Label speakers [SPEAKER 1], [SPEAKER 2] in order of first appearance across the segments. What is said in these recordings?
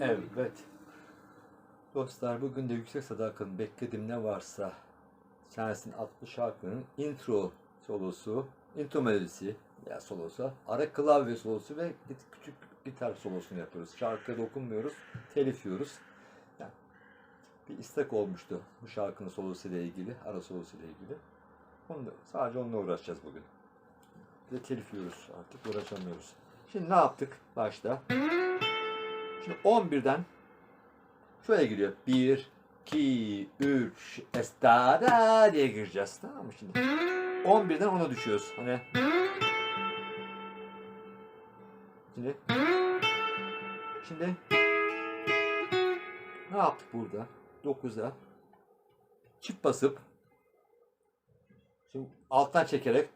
[SPEAKER 1] Evet. Dostlar bugün de Yüksek Sadaka'nın Bekledim Ne Varsa Sensin adlı şarkının intro solosu, intro melodisi veya solosu, ara klavye solosu ve küçük gitar solosunu yapıyoruz. Şarkıya dokunmuyoruz, telif yiyoruz. Yani bir istek olmuştu bu şarkının solosu ile ilgili, ara solosu ile ilgili. Onu da, sadece onunla uğraşacağız bugün. Bir de telif yiyoruz artık uğraşamıyoruz. Şimdi ne yaptık başta? Şimdi 11'den şöyle giriyor. 1, 2, 3, estada diye gireceğiz. Tamam mı şimdi? 11'den ona düşüyoruz. Hani Şimdi Şimdi ne yaptık burada? 9'a çift basıp şimdi alttan çekerek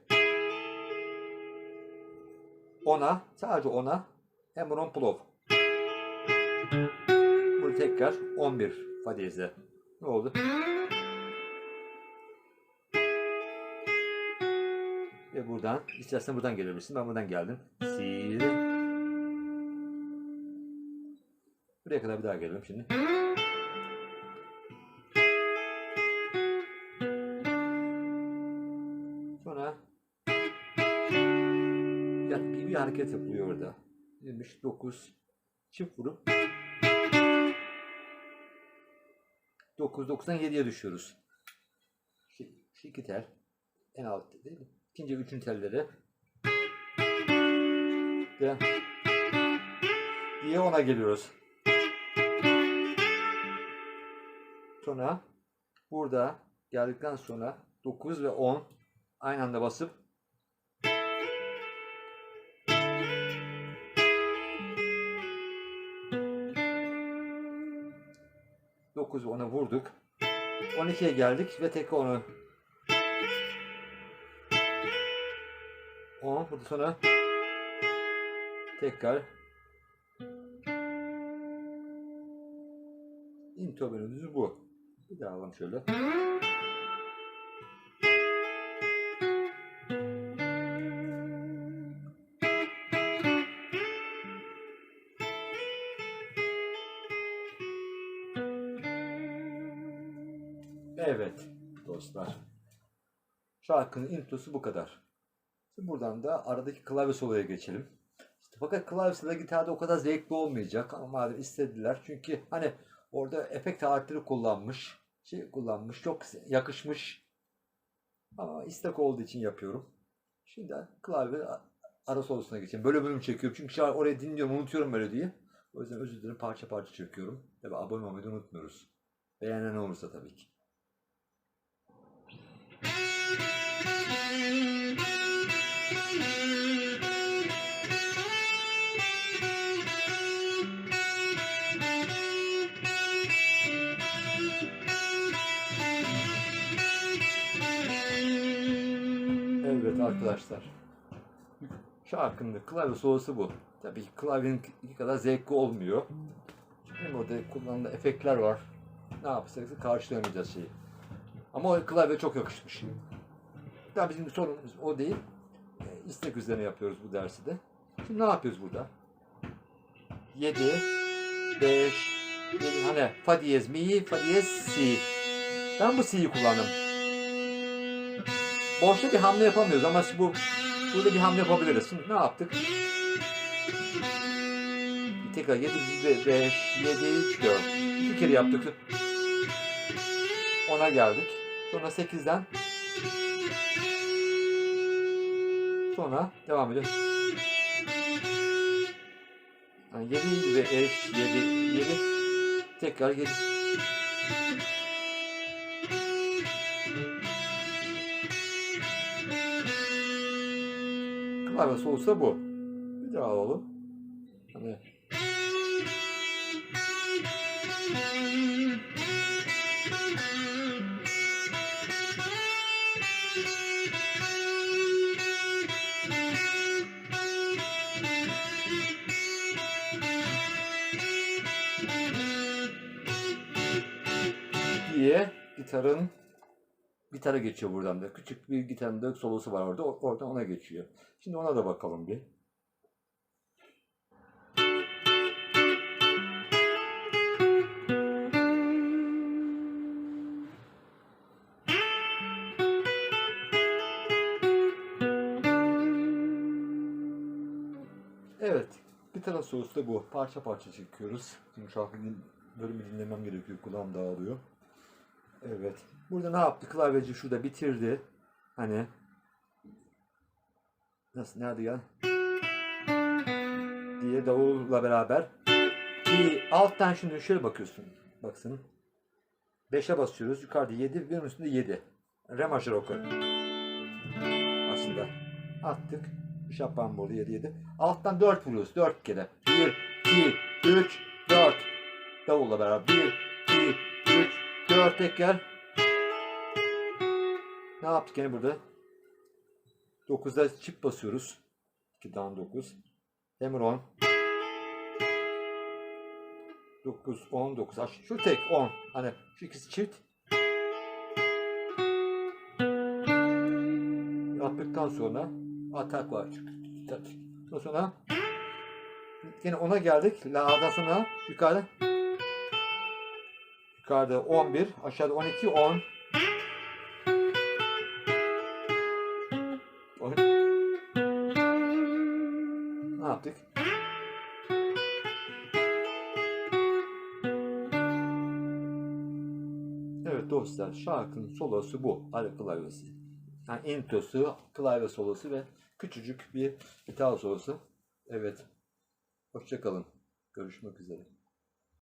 [SPEAKER 1] ona sadece ona Emron Plov Burada tekrar 11 fa diyezde. Ne oldu? Ve buradan, istersen buradan gelebilirsin. Ben buradan geldim. Si. Buraya kadar bir daha gelelim şimdi. Sonra bir, hareket yapılıyor orada. 29 çift vurup 9.90 7'ye düşüyoruz. Şu, iki tel en altta değil mi? İkinci üçüncü telleri ve diye ona geliyoruz. Sonra burada geldikten sonra 9 ve 10 aynı anda basıp Dokuz ve 10'a vurduk. 12'ye geldik ve tekrar onu 10 burada sonra tekrar intro bölümümüz bu. Bir daha alalım şöyle. Evet dostlar. Şarkının introsu bu kadar. Şimdi buradan da aradaki klavye soloya geçelim. İşte fakat klavyesiyle gitarda o kadar zevkli olmayacak ama madem istediler. Çünkü hani orada efekt aletleri kullanmış. Şey kullanmış. Çok yakışmış. Ama istek olduğu için yapıyorum. Şimdi klavye ara solosuna geçeyim. Böyle bölüm çekiyorum. Çünkü şarkı oraya dinliyorum. Unutuyorum melodiyi. O yüzden özür dilerim. Parça parça çekiyorum. Tabi abone olmayı unutmuyoruz. Beğenen olursa tabii ki. Evet arkadaşlar. Şarkının klavye solosu bu. Tabii klavyenin kadar zevkli olmuyor. Çünkü orada kullanılan efektler var. Ne yapacaksa karşılayamayacağız şeyi. Ama o klavye çok yakışmış. Tabii bizim sorunumuz o değil. E, İstek üzerine yapıyoruz bu dersi de. Şimdi ne yapıyoruz burada? 7, 5, 7, hani fa diyez mi, fa diyez si. Ben bu si'yi kullandım. Boşta bir hamle yapamıyoruz ama bu burada bir hamle yapabiliriz. Şimdi ne yaptık? Tekrar 7, 5, 7, 4. İki kere yaptık. 10'a geldik. Sonra 8'den sonra devam ediyoruz. Yani 7 ve 5, 7, 7 tekrar 7. Klavye olsa bu. Bir daha alalım. Hani diye gitarın gitara geçiyor buradan da. Küçük bir gitarın dök solosu var orada. Orada ona geçiyor. Şimdi ona da bakalım bir. Evet. Gitar solosu da bu. Parça parça çekiyoruz. Şimdi şarkı bölümü dinlemem gerekiyor. Kulağım dağılıyor. Evet. Burada ne yaptı? Klavyeci şurada bitirdi. Hani nasıl nerede ya? diye davulla beraber bir alttan şimdi şöyle bakıyorsun. Baksın. 5'e basıyoruz. Yukarıda 7, bir üstünde 7. Re majör oku. Aslında. Attık. Şapan burada 7 7. Alttan 4 vuruyoruz. 4 kere. 1, 2, 3, 4. Davulla beraber. 1, 2, 3, 4 tekrar. Ne yaptık yine burada? 9'da çift basıyoruz. 2'den 9. Demir 10. 9, 10, 9. Aş- Şu tek 10. Hani şu ikisi çift. Yaptıktan sonra atak var. Ondan sonra yine ona geldik. La'dan sonra yukarıda yukarıda 11, aşağıda 12, 10. On. Ne yaptık? Evet dostlar şarkının solosu bu. Ara klavyesi. Yani introsu, klavye solosu ve küçücük bir gitar solosu. Evet. Hoşçakalın. Görüşmek üzere.